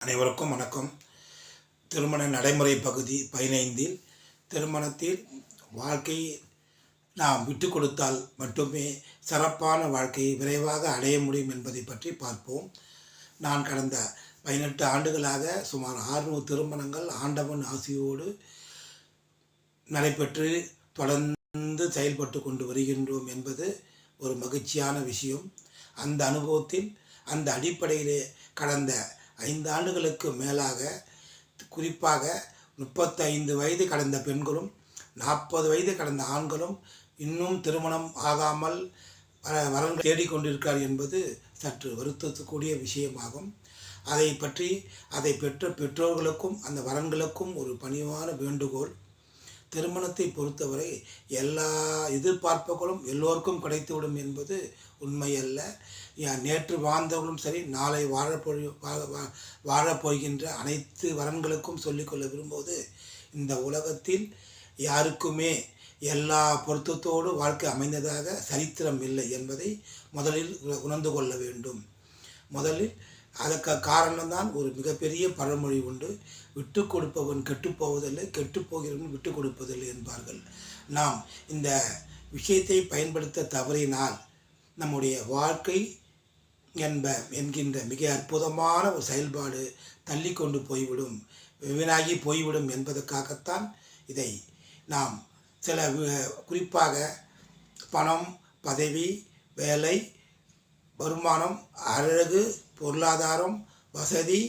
அனைவருக்கும் வணக்கம். திருமண நடைமுறை பகுதி பதினைந்தில் திருமணத்தில் வாழ்க்கை நாம் விட்டு கொடுத்தால் மட்டுமே சிறப்பான வாழ்க்கையை விரைவாக அடைய முடியும் என்பதை பற்றி பார்ப்போம். நான் கடந்த பதினெட்டு ஆண்டுகளாக சுமார் ஆறுநூறு திருமணங்கள் ஆண்டவன் ஆசியோடு நடைபெற்று தொடர்ந்து செயல்பட்டு கொண்டு வருகின்றோம் என்பது ஒரு மகிழ்ச்சியான விஷயம். அந்த அனுபவத்தில் அந்த அடிப்படையிலே கடந்த ஐந்து ஆண்டுகளுக்கு மேலாக குறிப்பாக முப்பத்தைந்து வயது கடந்த பெண்களும் நாற்பது வயது கடந்த ஆண்களும் இன்னும் திருமணம் ஆகாமல் வர வரன் தேடிக்கொண்டிருக்கார் என்பது சற்று வருத்தத்துக்குரிய விஷயமாகும். அதை பற்றி அதை பெற்ற பெற்றோர்களுக்கும் அந்த வரன்களுக்கும் ஒரு பணிவான வேண்டுகோள். திருமணத்தை பொறுத்தவரை எல்லா எதிர்பார்ப்புகளும் எல்லோருக்கும் கிடைத்துவிடும் என்பது உண்மையல்ல. நேற்று வாழ்ந்தவர்களும் சரி நாளை வாழப்போ வாழ- வா- வாழப்போகின்ற அனைத்து வரன்களுக்கும் சொல்லிக்கொள்ள விரும்புவது இந்த உலகத்தில் யாருக்குமே எல்லா பொருத்தத்தோடு வாழ்க்கை அமைந்ததாக சரித்திரம் இல்லை என்பதை முதலில் உணர்ந்து கொள்ள வேண்டும். முதலில் அதற்கு காரணம்தான் ஒரு மிகப்பெரிய பழமொழி உண்டு. விட்டு கொடுப்பவன் கெட்டுப் போவதில்லை கெட்டுப் போகிறவன் விட்டு கொடுப்பதில்லை என்பார்கள். நாம் இந்த விஷயத்தை பயன்படுத்த தவறினால் நம்முடைய வாழ்க்கை என்ப என்கின்ற மிக அற்புதமான ஒரு செயல்பாடு தள்ளி கொண்டு போய்விடும் வீணாகி போய்விடும் என்பதற்காகத்தான் இதை நாம் சில குறிப்பாக பணம் பதவி வேலை வருமானம் அழகு பொருளாதாரம் வசதி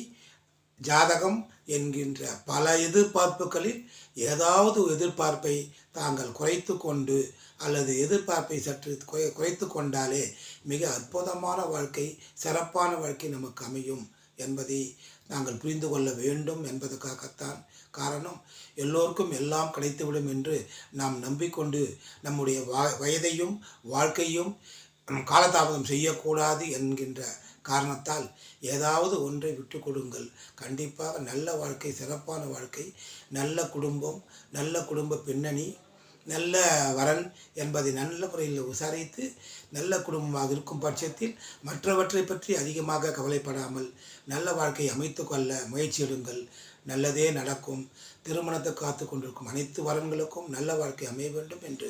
ஜாதகம் என்கின்ற பல எதிர்பார்ப்புகளில் ஏதாவது எதிர்பார்ப்பை தாங்கள் குறைத்து கொண்டு அல்லது எதிர்பார்ப்பை சற்று குறை குறைத்து கொண்டாலே மிக அற்புதமான வாழ்க்கை சிறப்பான வாழ்க்கை நமக்கு அமையும் என்பதை நாங்கள் புரிந்து கொள்ள வேண்டும் என்பதற்காகத்தான் காரணம். எல்லோருக்கும் எல்லாம் கிடைத்துவிடும் என்று நாம் நம்பிக்கொண்டு நம்முடைய வா வயதையும் வாழ்க்கையும் நம் காலதாமதம் செய்யக்கூடாது என்கின்ற காரணத்தால் ஏதாவது ஒன்றை விட்டு கொடுங்கள் கண்டிப்பாக நல்ல வாழ்க்கை சிறப்பான வாழ்க்கை நல்ல குடும்பம் நல்ல குடும்ப பின்னணி நல்ல வரன் என்பதை நல்ல முறையில் விசாரித்து நல்ல குடும்பமாக இருக்கும் பட்சத்தில் மற்றவற்றை பற்றி அதிகமாக கவலைப்படாமல் நல்ல வாழ்க்கையை அமைத்து கொள்ள முயற்சி எடுங்கள். நல்லதே நடக்கும். திருமணத்தை காத்து கொண்டிருக்கும் அனைத்து வரன்களுக்கும் நல்ல வாழ்க்கை அமைய வேண்டும் என்று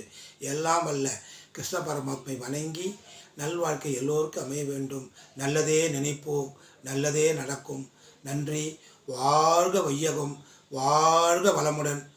எல்லாம் அல்ல. கிருஷ்ண பரமாத்மை வணங்கி நல்வாழ்க்கை எல்லோருக்கும் அமைய வேண்டும். நல்லதே நினைப்போம். நல்லதே நடக்கும். நன்றி. வாழ்க வையகம். வாழ்க வளமுடன்.